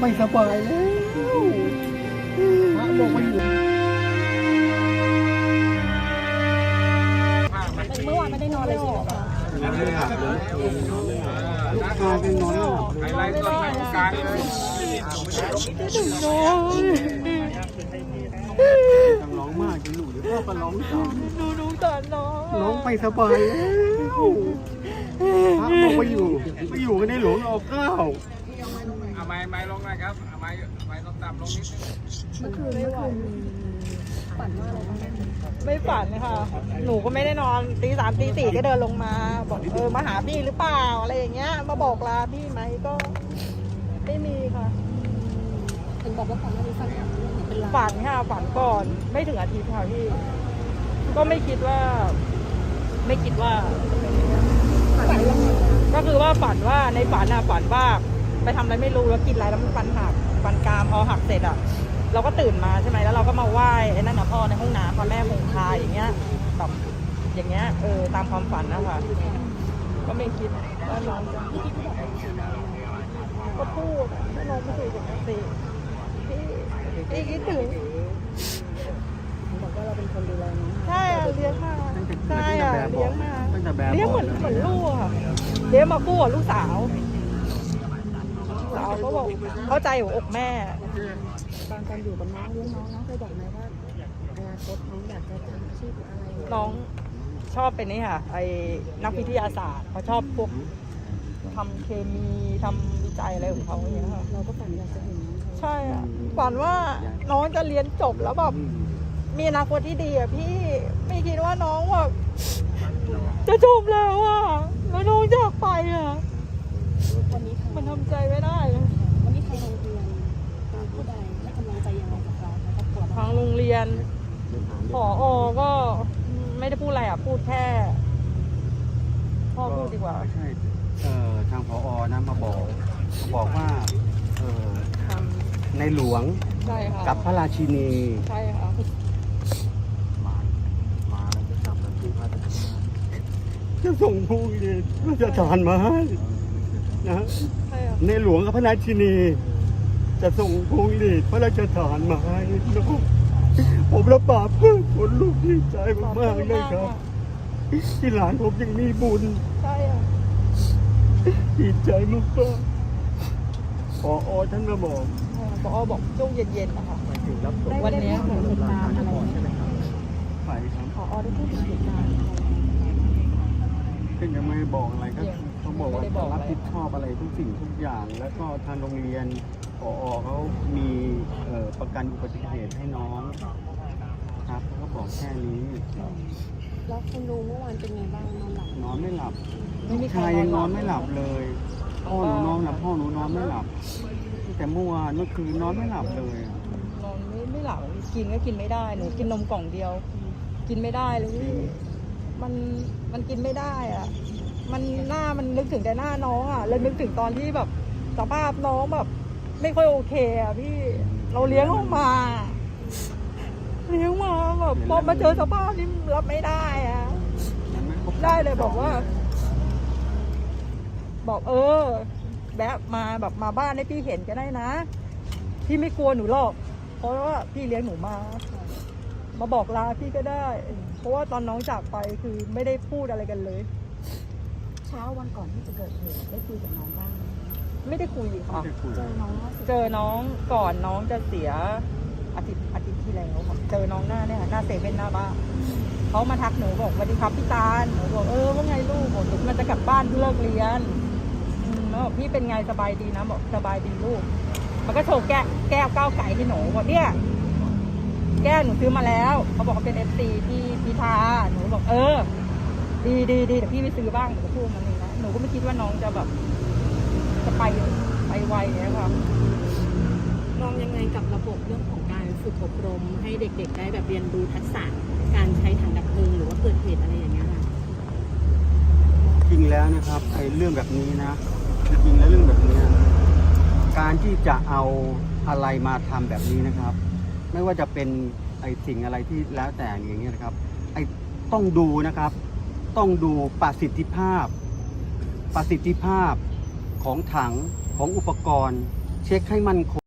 ไม่สบายแล้วพระบอกว่าอยู่เมื่อวานไม่ได้นอนเลยใช่ไหมคะลูกชายเป็นนอนไม่ไฮไลท์ต้นไม้ตรงกลางเลยต้องร้องมากจะหนูเดี๋ยวพ่อก็ร้องตามดูดูตอนน้องน้องไม่สบายแล้วพระบอกว่าอยู่ไม่อยู่กันในหลวงเอาข้า เอาไม้ไม้ลงนะครับเอาไม้ไม้ต้องต่ำลงนิดนึงเมื่อคืนเมื่อคืนฝันว่าอะไรบ้างไม่ฝันค่ะ หนูก็ไม่ได้นอนตีสามตีสี่ก็เดินลงมา บอกเออมาหาพี่หรือเปล่าอะไรอย่างเงี้ย มาบอกลาพี่ไหมก็ไม่มีค่ะถึงบอกว่าฝันว่ามีฝันเป็นลางฝันค่ะฝันก่อนไม่ถึงอาทิตย์ค่ะพี่ ก็ไม่คิดว่า ไม่คิดว่า ฝันยังไงก็คือว่าฝันว่าในฝันอะฝันว่า ไปทำอะไรไม่รู้แล้วกินอะไรแล้วมันฟันหักฟันกรามพอหักเสร็จอะ เราก็ตื่นมาใช่ไหมแล้วเราก็มาไหว้ไอ้นั่นนะพ่อในห้องน้ำพ่อแม่คงคาอย่างเงี้ยแบบอย่างเงี้ยเออตามความฝันนะคะก็ไม่คิดว่าน้องจะก็พูดว่าน้องไม่เคยปกติพี่พี่คิดถึงบอกว่าเราเป็นคนดูแลน้องใช่อะเลี้ยงมาใช่อะเลี้ยงมาเลี้ยงเหมือนเหมือนลูกอะค่ะเลี้ยงมาคู่กับลูกสาว ลูกสาก็บอกเข้าใจหัวอกแม่ ตอนตอนอยู่กับน้องเลี้ยงน้องน้องเคยบอกไหมว่าอนาคตน้องอยากจะทำอาชีพอะไรน้องชอบเป็นนี่ค่ะไอ้นักวิทยาศาสตร์เขาชอบพวกทำเคมีทำวิจัยอะไรของเขาอย่างเงี้ยค่ะเราก็ฝันอยากจะเห็นน้องใช่อะฝันว่าน้องจะเรียนจบแล้วแบบมีอนาคตที่ดีอะพี่ไม่คิดว่าน้องแบบจะจบแล้วอะแล้วน้องจากไปอะวันนี้มันทำใจไม่ได้ นผออก็ไม่ได้พูดอะไรอะ พูดแค่ พ่อพูดดีกว่าใช่เอ่อทางพอนะมาบอกบอกว่าเอ่อในหลวงใช่ค่ะกับพระราชินี ใช่ค่ะมามาแล้วจะกลับแล้วที่พระราชินีจะส่งพวงเดชพระราชทานมาให้นะใช่ค่ะในหลวงกับพระราชินี จะส่งพวงเดชพระราชทานมาให้นะ ผมระบาปเพื่อคนลูกที่ใจมากๆเลยครับ ที่หลานผมยังมีบุญใช่ค่ะดีใจมากๆพออท่านมาบอกผอบอกช่วงเย็นๆนะคะไปถึงรับศพวันเนี้ยได้พูดถึงเหตุการณ์อะไรไหมไปครับพอได้พูดถึงเหตุการณ์อะไรไหมซึ่งยังไม่บอกอะไรก็ยังเขาบอกว่าไม่ได้บอกรับอะไรผิดชอบอะไรทุกสิ่งทุกอย่าง แล้วก็ทางโรงเรียนพอเขามีเอ่อประกันอุบัติเหตุให้น้อง ครับเขาก็บอกแค่นี้แล้วคุณลุงเมื่อวานเป็นไงบ้างนอนหลับนอนไม่หลับไม่มีใครชายยังนอนไม่หลับเลยเลยพ่อหนูนอนหลับพ่อหนูนอนไม่หลับตั้งแต่เมื่อวานเมื่อคืนนอนไม่หลับเลยอะนอนไม่ไม่หลับกินก็กินไม่ได้หนูกินนมกล่องเดียว กินไม่ได้เลยพี่มันมันกินไม่ได้อะ มันหน้ามันนึกถึงแต่หน้าน้องอะแล้วนึกถึงตอนที่แบบสภาพน้องแบบ ไม่ค่อยโอเคอะพี่เราเลี้ยงออกมา เลี้ยงมาแบบพอมาเจอสภาพนี้รับไม่ได้อะมันไม่ครบได้เลยบอกว่า บอกเออ แบบมาแบบมาบ้านให้พี่เห็นก็ได้นะ พี่ไม่กลัวหนูหรอก เพราะว่าพี่เลี้ยงหนูมา มาบอกลาพี่ก็ได้ เพราะว่าตอนน้องจากไปคือไม่ได้พูดอะไรกันเลย เช้าวันก่อนที่จะเกิดเหตุได้คุยกับน้องบ้างไหมไม่ได้คุยค่ะไม่ได้คุยเจอน้องล่าสุดเจอน้องก่อนน้องจะเสีย อาทิตย์อาทิตย์ที่แล้วค่ะเจอน้องหน้าเนี่ยค่ะหน้าเซเว่นหน้าบ้านเขามาทักหนูบอกสวัสดีครับพี่ตาลหนูบอกเออว่าไงลูกบอกหนูมันจะกลับบ้านเพิ่งเลิกเรียนอืมแล้วบอกพี่เป็นไงสบายดีนะบอกสบายดีลูก มันก็โชว์แก้วแก้วก้าวไก่ให้หนูบอกเนี่ยแก้วหนูซื้อมาแล้วเขาบอกเขาเป็นเอฟซีพี่พิธาหนูบอกเออ ดีดีดีเดี๋ยวพี่ไปซื้อบ้างหนูก็พูดมันเองนะหนูก็ไม่คิดว่าน้องจะแบบ จะไปไปไวอย่างเงี้ยค่ะ มองยังไงกับระบบเรื่องของ ฝึกอบรมให้เด็กๆ ได้แบบเรียนรู้ทักษะการใช้ถังดับเพลิงหรือว่าเกิดเหตุอะไรอย่างเงี้ยค่ะจริงแล้วนะครับไอ้เรื่องแบบนี้นะจริงๆแล้วเรื่องแบบเนี้ยการที่จะเอาอะไรมาทำแบบนี้นะครับ ไม่ว่าจะเป็นไอ้สิ่งอะไรที่แล้วแต่อย่างเงี้ยนะครับไอ้ต้องดูนะครับ ต้องดูประสิทธิภาพ ประสิทธิภาพของถังของอุปกรณ์ เช็คให้มันคง